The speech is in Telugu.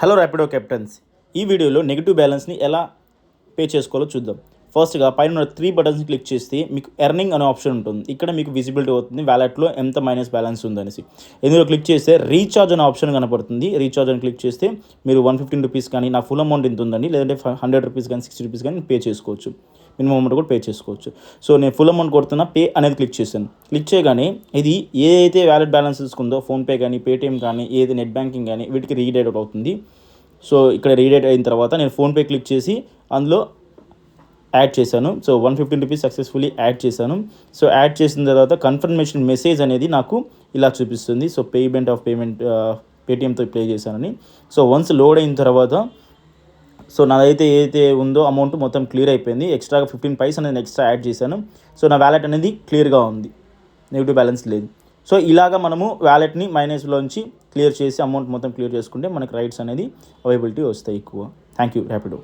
Hello Rapido captains. ఈ వీడియోలో నెగిటివ్ బ్యాలెన్స్ని ఎలా పే చేసుకోవాలో చూద్దాం. ఫస్ట్గా పైన ఉన్న త్రీ బటన్స్ని క్లిక్ చేస్తే మీకు ఎర్నింగ్ అనే ఆప్షన్ ఉంటుంది. ఇక్కడ మీకు విజిబిలిటీ అవుతుంది వ్యాలెట్లో ఎంత మైనస్ బ్యాలెన్స్ ఉందనేసి. ఇందులో క్లిక్ చేస్తే రీఛార్జ్ అనే ఆప్షన్ కనపడుతుంది. రీఛార్జ్ అని క్లిక్ చేస్తే మీరు వన్ ఫిఫ్టీన్ రూపీస్ కానీ నా ఫుల్ అమౌంట్ ఎంత ఉందండి లేదంటే హండ్రెడ్ రూపీస్ కానీ సిక్స్టీ రూపీస్ కానీ పే చేసుకోవచ్చు. మినిమం అమౌంట్ కూడా పే చేసుకోవచ్చు. సో నేను ఫుల్ అమౌంట్ కొడుతున్నా పే అనేది క్లిక్ చేశాను. క్లిక్ చేయగానే ఇది ఏదైతే వ్యాలెట్ బ్యాలెన్స్ తీసుకుందో ఫోన్పే కానీ పేటిఎం కానీ ఏది నెట్ బ్యాంకింగ్ కానీ వీటికి రీడైట్ అవుతుంది. సో ఇక్కడ రీడైట్ అయిన తర్వాత నేను ఫోన్పే క్లిక్ చేసి అందులో యాడ్ చేశాను. So one fifteen rupees successfully add చేశాను. సో యాడ్ చేసిన తర్వాత కన్ఫర్మేషన్ మెసేజ్ అనేది నాకు ఇలా చూపిస్తుంది. సో పేమెంట్ ఆఫ్ పేమెంట్ పేటిఎంతో పే చేశానని. సో వన్స్ లోడ్ అయిన తర్వాత సో నాదైతే ఏదైతే ఉందో అమౌంట్ మొత్తం క్లియర్ అయిపోయింది. ఎక్స్ట్రాగా ఫిఫ్టీన్ పైస్ అనేది ఎక్స్ట్రా యాడ్ చేశాను. సో నా వ్యాలెట్ అనేది క్లియర్గా ఉంది. నెగిటివ్ బ్యాలెన్స్ లేదు. సో ఇలాగ మనము వ్యాలెట్ని మైనస్లోంచి క్లియర్ చేసి అమౌంట్ మొత్తం క్లియర్ చేసుకుంటే మనకి రైట్స్ అనేది అవైలబిలిటీ వస్తాయి ఎక్కువ. Thank you. ర్యాపిడో